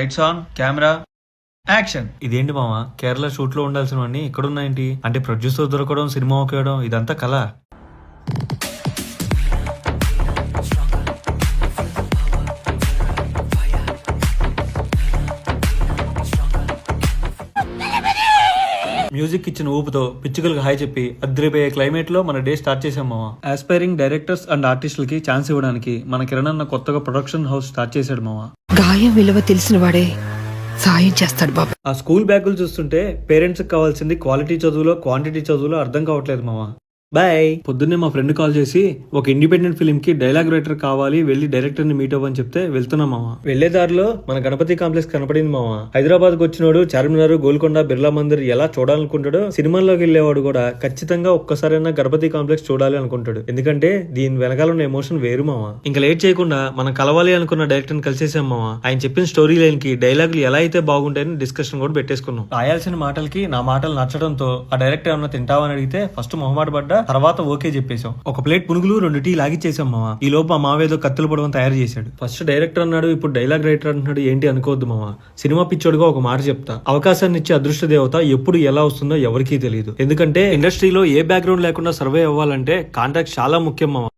Lights on camera action ఇదేంటి మామ? కేరళ షూట్లో ఉండాల్సినవన్నీ ఇక్కడ ఉన్నాయేంటి అంటే ప్రొడ్యూసర్ దొరకడం సినిమా ఒకేయడం ఇదంతా కళ. మ్యూజిక్ ఇచ్చిన ఊపుతో పిచ్చుకలకు హాయ్ చెప్పి అద్రిపోయే క్లైమేట్లో మన డే స్టార్ట్ చేసాం మామ. ఆస్పైరింగ్ డైరెక్టర్స్ అండ్ ఆర్టిస్టులకి ఛాన్స్ ఇవ్వడానికి మన కిరణ్ అన్న కొత్తగా ప్రొడక్షన్ హౌస్ స్టార్ట్ చేశాడు మామ. గాయం విలువ తెలిసిన వాడే సాయం చేస్తాడు బాబు. ఆ స్కూల్ బ్యాగులు చూస్తుంటే పేరెంట్స్ కావాల్సింది క్వాలిటీ చదువులో క్వాంటిటీ చదువులో అర్థం కావట్లేదు మామ. బాయ్ పొద్దున్నే మా ఫ్రెండ్ కాల్ చేసి ఒక ఇండిపెండెంట్ ఫిల్మ్కి డైలాగ్ రైటర్ కావాలి వెళ్ళి డైరెక్టర్ని మీట్ అవ్వని చెప్తే వెళ్తున్నాం మామ వెళ్ళే దారిలో మన గణపతి కాంప్లెక్స్ కనపడింది మామ హైదరాబాద్కు వచ్చినోడు చార్మినార్ గోల్కొండ బిర్లా మందిర్ ఎలా చూడాలనుకుంటాడో సినిమాల్లోకి వెళ్ళేవాడు కూడా ఖచ్చితంగా ఒక్కసారైనా గణపతి కాంప్లెక్స్ చూడాలి అనుకుంటాడు. ఎందుకంటే దీని వెనకాల ఉన్న ఎమోషన్ వేరు మామ ఇంకా లేట్ చేయకుండా మనం కలవాలి అనుకున్న డైరెక్టర్ని కలిసేసాం మామ ఆయన చెప్పిన స్టోరీ లైన్కి డైలాగులు ఎలా అయితే బాగుంటాయని డిస్కషన్ కూడా పెట్టేసుకున్నాం. రాయాల్సిన మాటలకి నా మాటలు నచ్చడంతో ఆ డైరెక్టర్ ఏమన్నా తింటావని అడిగితే ఫస్ట్ మొహమాట పడ్డా తర్వాత ఓకే చెప్పేశాం. ఒక ప్లేట్ పునుగులు రెండు టీ లాగిచ్చేసాం మామ ఈ లోపు మా మావ ఏదో కత్తులు పొడవం తయారు చేశాడు. ఫస్ట్ డైరెక్టర్ అన్నాడు ఇప్పుడు డైలాగ్ రైటర్ అంటున్నాడు ఏంటి అనుకోవద్దు మామ సినిమా పిచ్చోడుగా ఒక మాట చెప్తా. అవకాశాన్ని ఇచ్చే అదృష్ట దేవత ఎప్పుడు ఎలా వస్తుందో ఎవరికీ తెలియదు. ఎందుకంటే ఇండస్ట్రీలో ఏ బ్యాక్గ్రౌండ్ లేకుండా సర్వే అవ్వాలంటే కాంటాక్ట్ చాలా ముఖ్యం మామ